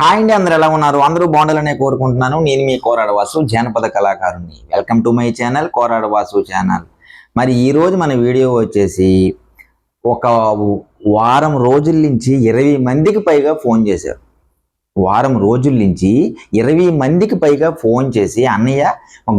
Hi అండి అందరు ఎలా ఉన్నారు? అందరూ బాగుండాలనే కోరుకుంటున్నాను. నేను మీ కోరాడ వాసు జానపద కళాకారుని welcome to my channel Korada Vasu channel మరి ఈరోజు మన వీడియో వచ్చేసి ఒక వారం రోజుల నుంచి ఇరవై మందికి పైగా ఫోన్ చేశారు. వారం రోజుల నుంచి ఇరవై మందికి పైగా ఫోన్ చేసి అన్నయ్య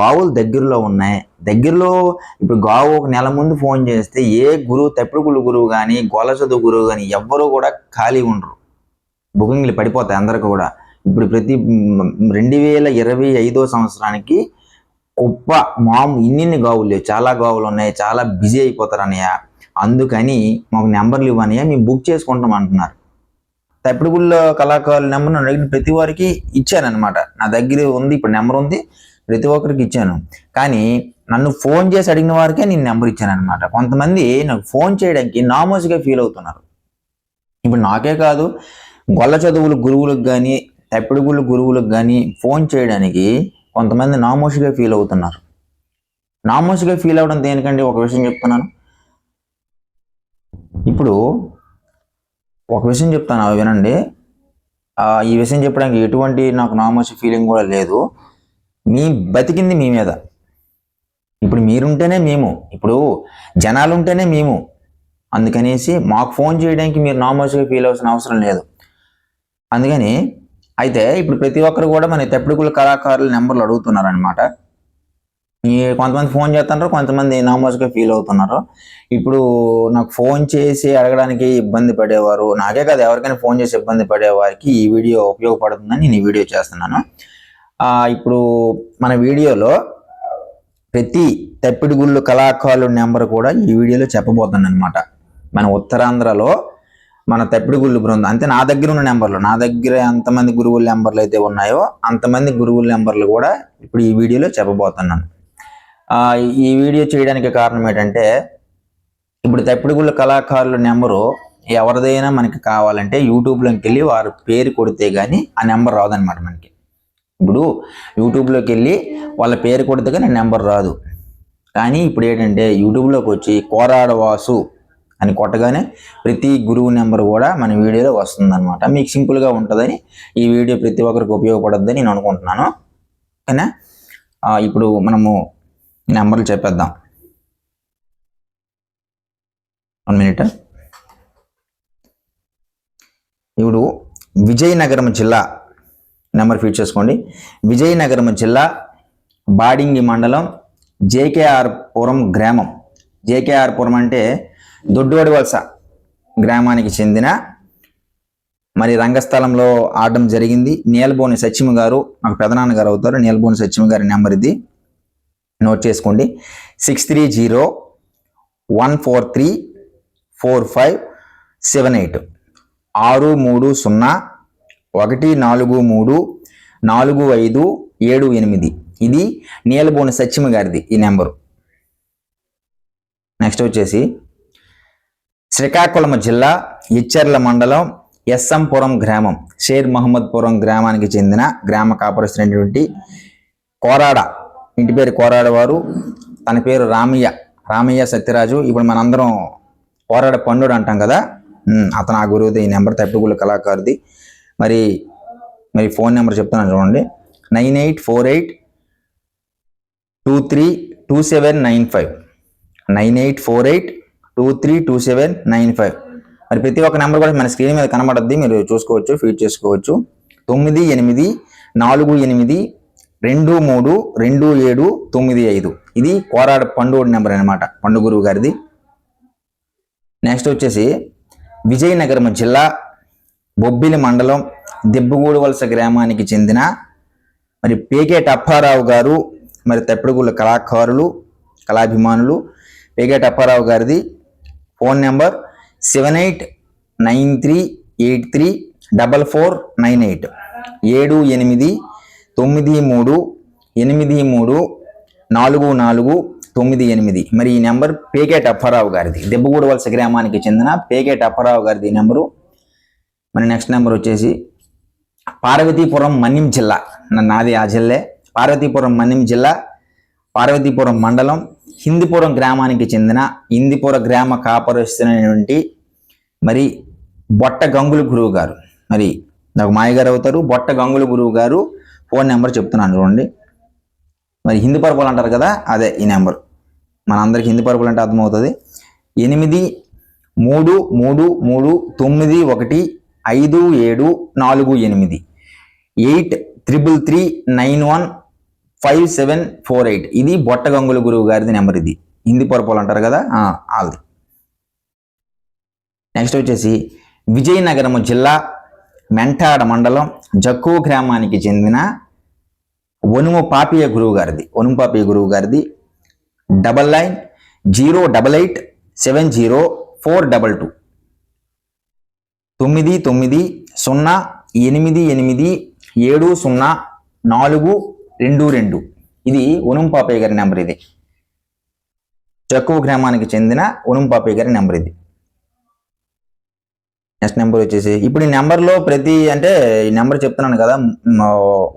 గావులు దగ్గరలో ఉన్నాయి. దగ్గరలో ఇప్పుడు గావు ఒక నెల ముందు ఫోన్ చేస్తే ఏ గురువు తెప్పుడుగులు గురువు కానీ గొల్ల చదువు గురువు కానీ ఎవ్వరూ కూడా ఖాళీ ఉండరు. బుకింగ్లు పడిపోతాయి అందరికి కూడా. ఇప్పుడు ప్రతి రెండు వేల ఇరవై ఐదో సంవత్సరానికి గొప్ప మాము ఇన్నిన్ని గావులు లేవు. చాలా గావులు ఉన్నాయి. చాలా బిజీ అయిపోతారు అన్నయ్య అందుకని మాకు నెంబర్లు ఇవ్వనయ్య మేము బుక్ చేసుకుంటాం అంటున్నారు. తప్పిడిగుళ్ళ కళాకారుల నెంబర్ అడిగిన ప్రతి వారికి ఇచ్చానమాట నా దగ్గర ఉంది ఇప్పుడు నెంబర్ ఉంది. ప్రతి ఒక్కరికి ఇచ్చాను. కానీ నన్ను ఫోన్ చేసి అడిగిన వారికే నేను నెంబర్ ఇచ్చాను అనమాట కొంతమంది నాకు ఫోన్ చేయడానికి నామోజ్గా ఫీల్ అవుతున్నారు. ఇప్పుడు నాకే కాదు గొల్ల చదువులు గురువులకు కానీ తెప్పిడిగుళ్ళు గురువులకు కానీ ఫోన్ చేయడానికి కొంతమంది నామోషిగా ఫీల్ అవుతున్నారు. నామోషిగా ఫీల్ అవ్వడం దేనికండి? ఒక విషయం చెప్తున్నాను. ఇప్పుడు ఒక విషయం చెప్తాను అవి వినండి. ఈ విషయం చెప్పడానికి ఎటువంటి నాకు నామోషి ఫీలింగ్ కూడా లేదు. మీ బతికింది మీ మీద. ఇప్పుడు మీరుంటేనే మేము. ఇప్పుడు జనాలు ఉంటేనే మేము. అందుకనేసి మాకు ఫోన్ చేయడానికి మీరు నామోషిగా ఫీల్ అవ్వాల్సిన అవసరం లేదు. అందుకని అయితే ఇప్పుడు ప్రతి ఒక్కరు కూడా మన తెప్పటికుల కళాకారుల నెంబర్లు అడుగుతున్నారు అనమాట ఈ కొంతమంది ఫోన్ చేస్తున్నారు కొంతమంది నామోస్గా ఫీల్ అవుతున్నారు. ఇప్పుడు నాకు ఫోన్ చేసి అడగడానికి ఇబ్బంది పడేవారు నాకే కాదు ఎవరికైనా ఫోన్ చేసి ఇబ్బంది పడేవారికి ఈ వీడియో ఉపయోగపడుతుందని నేను ఈ వీడియో చేస్తున్నాను. ఇప్పుడు మన వీడియోలో ప్రతి తెప్పిడిగుళ్ళు కళాకారుల నెంబర్ కూడా ఈ వీడియోలో చెప్పబోతున్నాను అనమాట మన ఉత్తరాంధ్రలో మన తెప్పిడిగుళ్ళు బృందం. అంటే నా దగ్గర ఉన్న నెంబర్లు నా దగ్గర ఎంతమంది గురువుల నెంబర్లు అయితే ఉన్నాయో అంతమంది గురువుల నెంబర్లు కూడా ఇప్పుడు ఈ వీడియోలో చెప్పబోతున్నాను. ఈ వీడియో చేయడానికి కారణం ఏంటంటే ఇప్పుడు తెప్పిడిగుళ్ళ కళాకారుల నెంబరు ఎవరిదైనా మనకి కావాలంటే యూట్యూబ్లోకి వెళ్ళి వారి పేరు కొడితే కానీ ఆ నెంబర్ రాదనమాట మనకి. ఇప్పుడు యూట్యూబ్లోకి వెళ్ళి వాళ్ళ పేరు కొడితే కానీ నెంబర్ రాదు. కానీ ఇప్పుడు ఏంటంటే యూట్యూబ్లోకి వచ్చి కోరాడవాసు అని కొట్టగానే ప్రతి గురువు నెంబర్ కూడా మన వీడియోలో వస్తుందన్నమాట. మీకు సింపుల్గా ఉంటుందని ఈ వీడియో ప్రతి ఒక్కరికి ఉపయోగపడద్దని నేను అనుకుంటున్నాను. ఓకేనా? ఇప్పుడు మనము నెంబర్లు చెప్పేద్దాం. One minute. ఇప్పుడు విజయనగరం జిల్లా నెంబర్ ఫీడ్ చేసుకోండి. విజయనగరం జిల్లా బాడింగి మండలం జేకేఆర్ పురం గ్రామం. జేకేఆర్ పురం అంటే దొడ్డువాడి వలస గ్రామానికి చెందిన మరి రంగస్థలంలో ఆడడం జరిగింది. నీలబోని సత్యమ గారు నాకు పెదనాన్న గారు అవుతారు. నీలబోని సత్యమ గారి నెంబర్ ఇది. నోట్ చేసుకోండి. Six three zero one four three four five seven eight. ఆరు మూడు సున్నా ఒకటి నాలుగు మూడు నాలుగు ఐదు ఏడు ఎనిమిది. ఇది నీలబోని సత్యమ గారిది ఈ నెంబరు. నెక్స్ట్ వచ్చేసి శ్రీకాకుళం జిల్లా ఇచ్చర్ల మండలం ఎస్ఎంపురం గ్రామం షేర్ మహమ్మద్పురం గ్రామానికి చెందిన గ్రామ కాపరస్తున్నటువంటి కోరాడ. ఇంటి పేరు కోరాడ వారు తన పేరు రామయ్య రామయ్య సత్యరాజు. ఇప్పుడు మనందరం కోరాడ పండుడు అంటాం కదా? అతను ఆ గురువుది ఈ నెంబర్ తప్పిగుళ్ళ కళాకారుది. మరి మరి ఫోన్ నెంబర్ చెప్తున్నాను చూడండి. Nine eight four eight two three two seven nine five. Nine eight four eight two three two seven nine five మరి ప్రతి ఒక్క నెంబర్ కూడా మన స్క్రీన్ మీద కనబడద్ది మీరు చూసుకోవచ్చు ఫీడ్ చేసుకోవచ్చు. తొమ్మిది ఎనిమిది నాలుగు ఎనిమిది రెండు మూడు రెండు ఏడు తొమ్మిది ఐదు. ఇది కోరాడ పండుగ నెంబర్ అనమాట పండు గురువు గారిది. నెక్స్ట్ వచ్చేసి విజయనగరం జిల్లా బొబ్బిలి మండలం దెబ్బగూడు వలస గ్రామానికి చెందిన మరి పేకేట అప్పారావు గారు మరి తెప్పడుగుళ్ళ కళాకారులు కళాభిమానులు. పేకేట అప్పారావు గారిది phone number seven eight nine three eight three double four nine eight. ఏడు ఎనిమిది తొమ్మిది మూడు ఎనిమిది మూడు నాలుగు నాలుగు తొమ్మిది ఎనిమిది. మరి ఈ నెంబర్ పేకేట అప్పారావు గారిది. దెబ్బగూడ వలస గ్రామానికి చెందిన పేకేట అప్పారావు గారిది ఈ నెంబరు. మరి నెక్స్ట్ నెంబర్ వచ్చేసి పార్వతీపురం మన్యం జిల్లా. నా- నాది ఆ జిల్లే. పార్వతీపురం మన్యం జిల్లా పార్వతీపురం మండలం హిందీపురం గ్రామానికి చెందిన హిందీపుర గ్రామ కాపరిస్తున్నటువంటి మరి బొట్ట గంగులు గురువు గారు. మరి నాకు మాయగారు అవుతారు. బొట్ట గంగుల గురువు గారు ఫోన్ నెంబర్ చెప్తున్నాను చూడండి. మరి హిందీ పర్పులు అంటారు కదా అదే ఈ నెంబర్. మనందరికి హిందీ పర్పులు అంటే అర్థమవుతుంది. ఎనిమిది మూడు మూడు మూడు తొమ్మిది ఒకటి ఐదు ఏడు నాలుగు ఎనిమిది. Eight triple three nine one five seven four eight. ఇది బొట్ట గంగుల గురువు గారిది నెంబర్ ఇది. హిందీ పొరపాలు అంటారు కదా ఆ, వాళ్ళది నెక్స్ట్ వచ్చేసి విజయనగరం జిల్లా మెంటాడ మండలం జక్కు గ్రామానికి చెందిన వనుము పాపియ గురువు గారిది. వనుము పాపియ గురువు గారిది. Double nine zero double eight seven zero four double two. తొమ్మిది తొమ్మిది సున్నా ఎనిమిది ఎనిమిది ఏడు సున్నా నాలుగు రెండు రెండు. ఇది ఉనుం పాపయ్య గారి నెంబర్ ఇది. చక్కువ గ్రామానికి చెందిన ఉనుం పాపయ్య గారి నెంబర్ ఇది. నెక్స్ట్ నెంబర్ వచ్చేసి ఇప్పుడు ఈ నెంబర్లో ప్రతి అంటే ఈ నెంబర్ చెప్తున్నాను కదా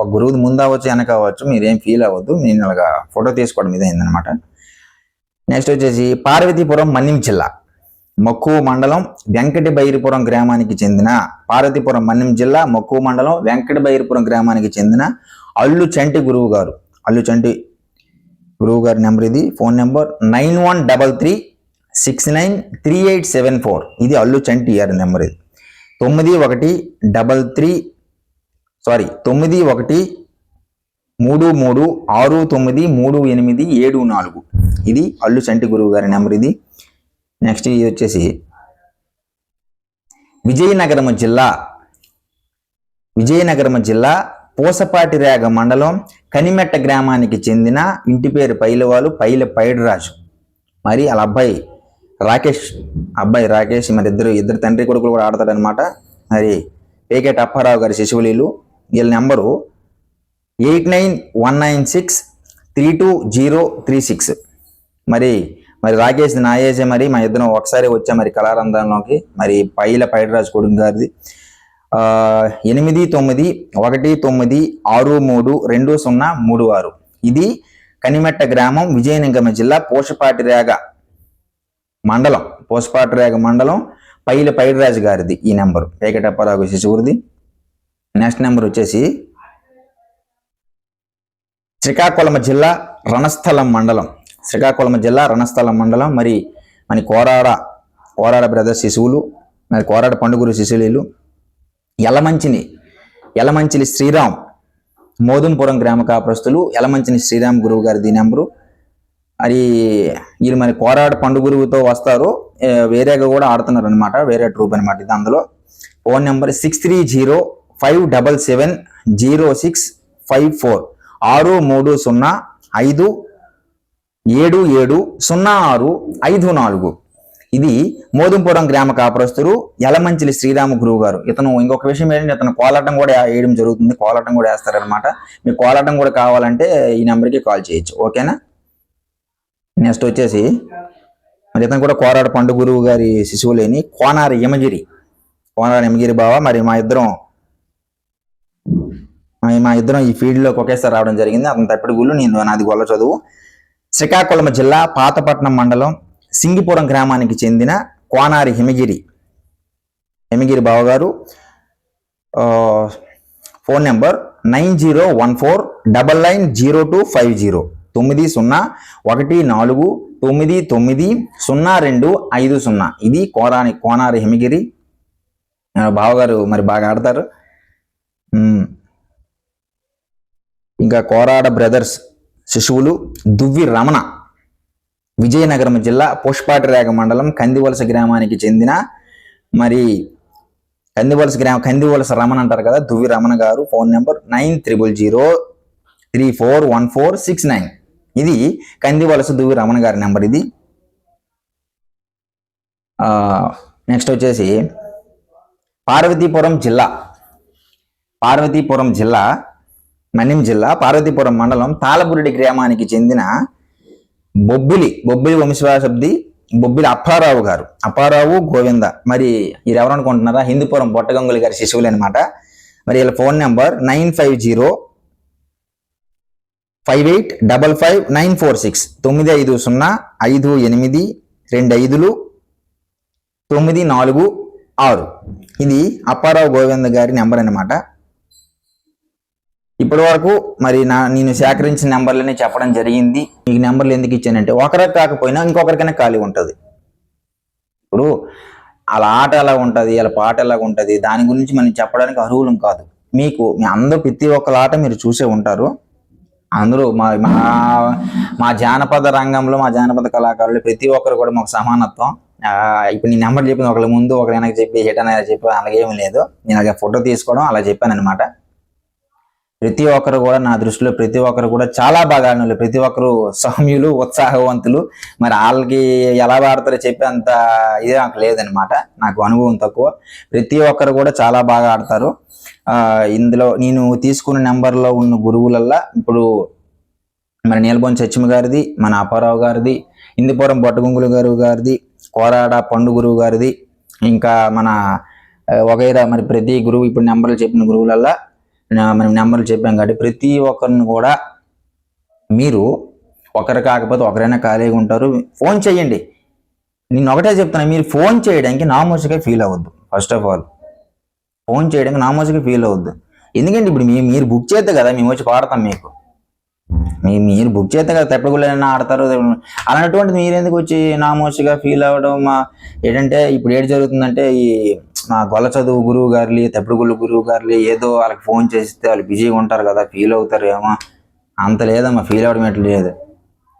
ఒక గురువు ముందు అవ్వచ్చు వెనక అవ్వచ్చు మీరేం ఫీల్ అవ్వద్దు నేను అలాగా ఫోటో తీసుకోవడం ఇదే అయిందనమాట నెక్స్ట్ వచ్చేసి పార్వతీపురం మన్యం జిల్లా. మక్కువ మండలం వెంకట బైరిపురం గ్రామానికి చెందిన పార్వతీపురం మన్యం జిల్లా మక్కువ మండలం వెంకట బైరిపురం గ్రామానికి చెందిన అల్లు చంటి గురువు గారు అల్లు చంటి గురువు గారి నెంబర్ ఇది. Phone number nine one double three six nine three eight seven four. ఇది అల్లు చంటి గారి నెంబర్ ఇది. తొమ్మిది ఒకటి డబల్ త్రీ సారీ తొమ్మిది ఒకటి మూడు మూడు ఆరు తొమ్మిది మూడు ఎనిమిది ఏడు నాలుగు. ఇది అల్లు చంటి గురువు గారి నెంబర్ ఇది. నెక్స్ట్ ఇది వచ్చేసి విజయనగరం జిల్లా విజయనగరం జిల్లా పూసపాటిరేగ మండలం కనిమెట్ట గ్రామానికి చెందిన ఇంటి పేరు పైలవాలు పైల పైడరాజు. మరి వాళ్ళ అబ్బాయి రాకేష్ అబ్బాయి రాకేష్ మరి ఇద్దరు ఇద్దరు తండ్రి కొడుకులు కూడా ఆడతాడనమాట మరి పేకెట్ అప్పారావు గారి శిశువులీలు వీళ్ళ number eight nine one nine six three two zero three six. మరి మరి రాకేష్ నా ఏజే మరి మా ఇద్దరం ఒకసారి వచ్చా మరి కళారంధంలోకి మరి పైల పైడరాజు కొడుకు గారిది. ఎనిమిది తొమ్మిది ఒకటి తొమ్మిది ఆరు మూడు రెండు సున్నా మూడు ఆరు. ఇది కనిమెట్ట గ్రామం విజయనగరం జిల్లా పోషపాటిరేగ మండలం. పోషపాటిరేగ మండలం పైల పైడిరాజు గారిది ఈ నెంబరు. పేకటప్పారావు శిశువురిది. నెక్స్ట్ నెంబర్ వచ్చేసి శ్రీకాకుళం జిల్లా రణస్థలం మండలం. శ్రీకాకుళం జిల్లా రణస్థలం మండలం. మరి మన కోరాడ కోరాడ బ్రదర్ శిశువులు మరి కోరాడ పండుగురు శిశువులు యలమంచిని యలమంచిలి శ్రీరామ్ మోదంపురం గ్రామ కాపురస్తులు యలమంచిని శ్రీరామ్ గురువు గారిది నెంబరు. అది వీళ్ళు మరి కోరాడ పండుగురువుతో వస్తారు. వేరేగా కూడా ఆడుతున్నారు అనమాట వేరే ట్రూప్ అనమాట ఇది అందులో. Phone number six three zero five double seven zero six five four. ఆరు మూడు సున్నా ఐదు ఏడు ఏడు సున్నా ఆరు ఐదు నాలుగు. ఇది మోదుంపురం గ్రామ కాపురస్తులు యలమంచిలి శ్రీరామ గురువు గారు ఇతను ఇంకొక విషయం ఏంటంటే ఇతను కోలాటం కూడా వేయడం జరుగుతుంది. కోలాటం కూడా వేస్తారనమాట మీకు కోలాటం కూడా కావాలంటే ఈ నెంబర్కి కాల్ చేయొచ్చు. ఓకేనా? నెక్స్ట్ వచ్చేసి మరి ఇతను కూడా కోరాడ పండు గురువు గారి శిశువులేని కోనారి యమగిరి. కోనారి యమగిరి బావ మరి మా ఇద్దరం మా- ఇద్దరం ఈ ఫీల్డ్లోకి ఒకేసారి రావడం జరిగింది. అతను తప్పిడి గుళ్ళు నేను నాది గొల్ల చదువు. శ్రీకాకుళం జిల్లా పాతపట్నం మండలం సింగిపురం గ్రామానికి చెందిన కోనారి హిమగిరి. హిమగిరి బావగారు phone number nine zero one four double nine zero two five zero. తొమ్మిది సున్నా ఒకటి నాలుగు తొమ్మిది తొమ్మిది సున్నా రెండు ఐదు సున్నా. ఇది కోరాని కోనారి హిమగిరి. బావగారు మరి బాగా ఆడతారు. ఇంకా కోరాడ బ్రదర్స్ శిశువులు దువ్వి రమణ. విజయనగరం జిల్లా పుష్పాటిరేగ మండలం కందివలస గ్రామానికి చెందిన మరి కందివలస గ్రామ కందివలస రమణ అంటారు కదా Duvvi Ramana garu phone number nine triple zero three four one four six nine. ఇది కందివలస దువ్వి రమణ గారి నెంబర్ ఇది. నెక్స్ట్ వచ్చేసి పార్వతీపురం జిల్లా పార్వతీపురం జిల్లా మన్యం జిల్లా పార్వతీపురం మండలం తాళపురెడ్డి గ్రామానికి చెందిన బొబ్బిలి బొబ్బిలి వంశవాసబ్ది బొబ్బిలి అప్పారావు గారు. అప్పారావు గోవింద. మరి వీరెవరు అనుకుంటున్నారా? హిందూపురం బొట్టగంగులి గారి శిశువులు అనమాట మరి వీళ్ళ phone number nine five zero five eight double five nine four six. తొమ్మిది ఐదు సున్నా ఐదు ఎనిమిది రెండు ఐదులు తొమ్మిది నాలుగు ఆరు. ఇది అప్పారావు గోవింద గారి నెంబర్ అనమాట ఇప్పటి వరకు మరి నా నేను సేకరించిన నెంబర్లని చెప్పడం జరిగింది. మీకు నెంబర్లు ఎందుకు ఇచ్చానంటే ఒకరికి కాకపోయినా ఇంకొకరికైనా ఖాళీ ఉంటుంది. ఇప్పుడు అలా ఆట ఎలా ఉంటుంది అలా పాట ఎలా ఉంటుంది దాని గురించి మనం చెప్పడానికి అర్హులం కాదు. మీకు మీ అందరూ ప్రతి ఒక్కల ఆట మీరు చూసే ఉంటారు. అందరూ మా మా మా జానపద రంగంలో మా జానపద కళాకారులు ప్రతి ఒక్కరు కూడా మాకు సమానత్వం. ఇప్పుడు నేను నెంబర్ చెప్పింది ఒకళ్ళ ముందు ఒకరు వెనక చెప్పి ఎటనే చెప్పి అలాగేం లేదు. నేను అలాగే ఫోటో తీసుకోవడం అలా చెప్పాను అనమాట ప్రతి ఒక్కరు కూడా నా దృష్టిలో ప్రతి ఒక్కరు కూడా చాలా బాగా ఆడిన ప్రతి ఒక్కరు సౌమ్యులు ఉత్సాహవంతులు. మరి వాళ్ళకి ఎలా ఆడతారో చెప్పే అంత ఇది నాకు లేదనమాట నాకు అనుభవం తక్కువ. ప్రతి ఒక్కరు కూడా చాలా బాగా ఆడతారు. ఇందులో నేను తీసుకున్న నెంబర్లో ఉన్న గురువులల్లా ఇప్పుడు మన నీలబొన్ సత్యమ గారిది మన అప్పారావు గారిది ఇందిపురం బొట్టగుంగులు గారు గారిది కోరాడ పండు గురువు గారిది ఇంకా మన వగైరా మరి ప్రతి గురువు ఇప్పుడు నెంబర్లు చెప్పిన గురువులల్లా మనం నెంబర్లు చెప్పాం కాబట్టి ప్రతి ఒక్కరిని కూడా మీరు ఒకరు కాకపోతే ఒకరైనా ఖాళీగా ఉంటారు. ఫోన్ చేయండి. నేను ఒకటే చెప్తాను మీరు ఫోన్ చేయడానికి నామోషిగా ఫీల్ అవ్వద్దు. ఫస్ట్ ఆఫ్ ఆల్ ఫోన్ చేయడానికి నామోషిగా ఫీల్ అవ్వద్దు. ఎందుకంటే ఇప్పుడు మీ మీరు బుక్ చేస్తే కదా మేము వచ్చి పాడతాం మీకు. మీ మీరు బుక్ చేస్తే కదా తెప్పగుళ్ళైనా ఆడతారు. అలాంటివంటి మీరు ఎందుకు వచ్చి నామోషిగా ఫీల్ అవ్వడం? మా ఏంటంటే ఇప్పుడు ఏడు జరుగుతుందంటే ఈ మా గొల్ల చదువు గురువు గారులు తెప్పగుళ్ళు గురువు గారులు ఏదో వాళ్ళకి ఫోన్ చేస్తే వాళ్ళు బిజీగా ఉంటారు కదా ఫీల్ అవుతారు ఏమో అంత లేదమ్మా ఫీల్ అవ్వడం ఎట్లా లేదు.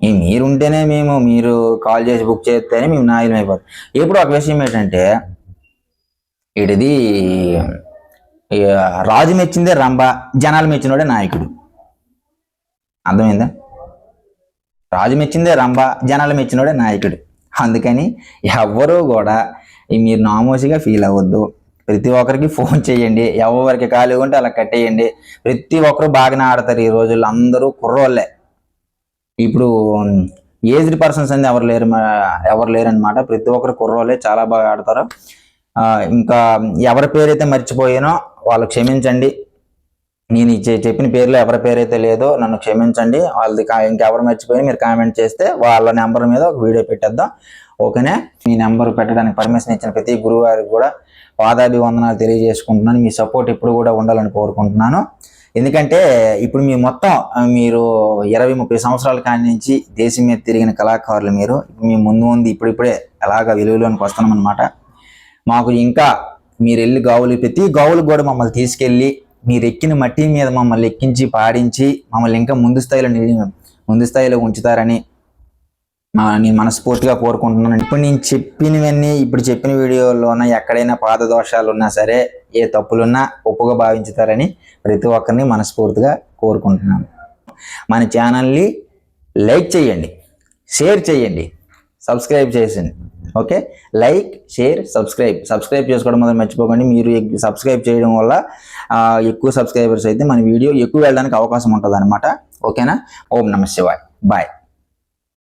ఈ మీరు ఉంటేనే మేము మీరు కాల్ చేసి బుక్ చేస్తేనే మేము నాయలం అయిపోతాం. ఇప్పుడు ఒక విషయం ఏంటంటే ఇటుది రాజు మెచ్చిందే రంభ జనాలు మెచ్చినోడే నాయకుడు. అర్థమైందా? రాజు మెచ్చిందే రంభ జనాలు మెచ్చినోడే నాయకుడు. అందుకని ఎవ్వరూ కూడా మీరు నామోసిగా ఫీల్ అవ్వద్దు. ప్రతి ఒక్కరికి ఫోన్ చేయండి. ఎవరికి ఖాళీ ఉంటే అలా కట్టేయండి. ప్రతి ఒక్కరు బాగానే ఆడతారు ఈ రోజుల్లో. అందరూ కుర్రోళ్ళే. ఇప్పుడు ఏజ్డ్ పర్సన్స్ అనేది ఎవరు లేరు ఎవరు లేరు ప్రతి ఒక్కరు కుర్రోళ్ళే. చాలా బాగా ఆడతారు. ఇంకా ఎవరి పేరైతే మర్చిపోయానో వాళ్ళు క్షమించండి. నేను చెప్పిన పేర్లో ఎవరి పేరైతే లేదో నన్ను క్షమించండి. వాళ్ళది కా- ఇంకెవరు మర్చిపోయి మీరు కామెంట్ చేస్తే వాళ్ళ నెంబర్ మీద ఒక వీడియో పెట్టేద్దాం. ఓకేనే మీ నెంబర్ పెట్టడానికి పర్మిషన్ ఇచ్చిన ప్రతి గురువారికి కూడా పాదాభివందనాలు తెలియజేసుకుంటున్నాను. మీ సపోర్ట్ ఇప్పుడు కూడా ఉండాలని కోరుకుంటున్నాను. ఎందుకంటే ఇప్పుడు మీ మొత్తం మీరు ఇరవై ముప్పై సంవత్సరాల కాడి నుంచి దేశం మీద తిరిగిన కళాకారులు మీరు మీ ముందు ముందు ఇప్పుడిప్పుడే ఎలాగ వెలుగులోనికి వస్తున్నాం మాకు ఇంకా మీరు వెళ్ళి గావులు ప్రతి గావులకు కూడా మమ్మల్ని తీసుకెళ్ళి మీరు ఎక్కిన మట్టి మీద మమ్మల్ని ఎక్కించి పాడించి మమ్మల్ని ఇంకా ముందు స్థాయిలో నిలి- ముందు స్థాయిలో ఉంచుతారని నేను మనస్ఫూర్తిగా కోరుకుంటున్నాను. ఇప్పుడు నేను చెప్పినవన్నీ ఇప్పుడు చెప్పిన వీడియోలోన ఎక్కడైనా పాద దోషాలు ఉన్నా సరే ఏ తప్పులున్నా ఒప్పుగా భావించుతారని ప్రతి ఒక్కరిని మనస్ఫూర్తిగా కోరుకుంటున్నాను. మన ఛానల్ని లైక్ చేయండి షేర్ చేయండి సబ్స్క్రైబ్ చేసింది okay? Like share subscribe. Subscribe చేసుకోవడం మొదలు మర్చిపోకండి. మీరు సబ్స్క్రైబ్ చేయడం వల్ల ఎక్కువ సబ్స్క్రైబర్స్ అయితే మన వీడియో ఎక్కువ వెళ్ళడానికి అవకాశం ఉంటుంది అనమాట ఓకేనా? ఓం నమ శివాయ్. బాయ్.